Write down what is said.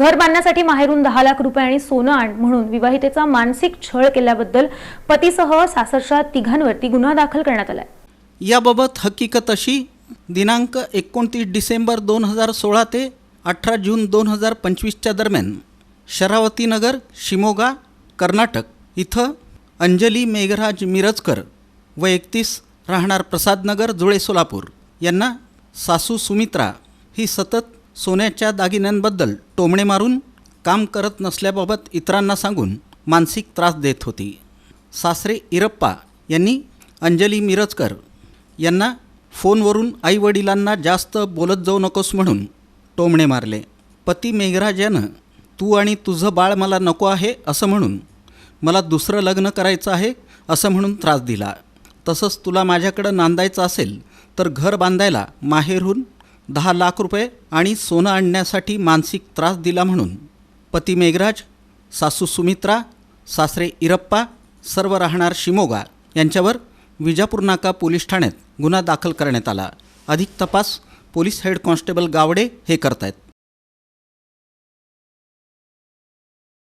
घर बांधण्यासाठी माहेरून दहा लाख रुपये आणि सोनं आण म्हणून विवाहितेचा मानसिक छळ केल्याबद्दल पतीसह सासरच्या तिघांवरती गुन्हा दाखल करण्यात आलाय. याबाबत हकीकत अशी दिनांक एकोणतीस डिसेंबर दोन हजार सोळा ते अठरा जून दोन हजार पंचवीसच्या दरम्यान शरावती नगर शिमोगा कर्नाटक इथं अंजली मेघराज मिरजकर व एकतीस राहणार प्रसादनगर जुळे सोलापूर यांना सासू सुमित्रा ही सतत सोन्याच्या दागिन्यांबद्दल टोमणे मारून काम करत नसल्याबाबत इतरांना सांगून मानसिक त्रास देत होती. सासरे इरप्पा यांनी अंजली मिरजकर यांना फोनवरून आईवडिलांना जास्त बोलत जाऊ नकोस म्हणून टोमणे मारले. पती मेघराज यानं तू आणि तुझं बाळ मला नको आहे असं म्हणून मला दुसरं लग्न करायचं आहे असं म्हणून त्रास दिला. तसंच तुला माझ्याकडं नांदायचं असेल तर घर बांधायला माहेरहून दहा लाख रुपये आणि सोनं आणण्यासाठी मानसिक त्रास दिला म्हणून पती मेघराज सासू सुमित्रा सासरे इरप्पा सर्व राहणार शिमोगा यांच्यावर विजापूर नाका पोलीस ठाण्यात गुन्हा दाखल करण्यात आला. अधिक तपास पोलीस हेड कॉन्स्टेबल गावडे हे करतायत.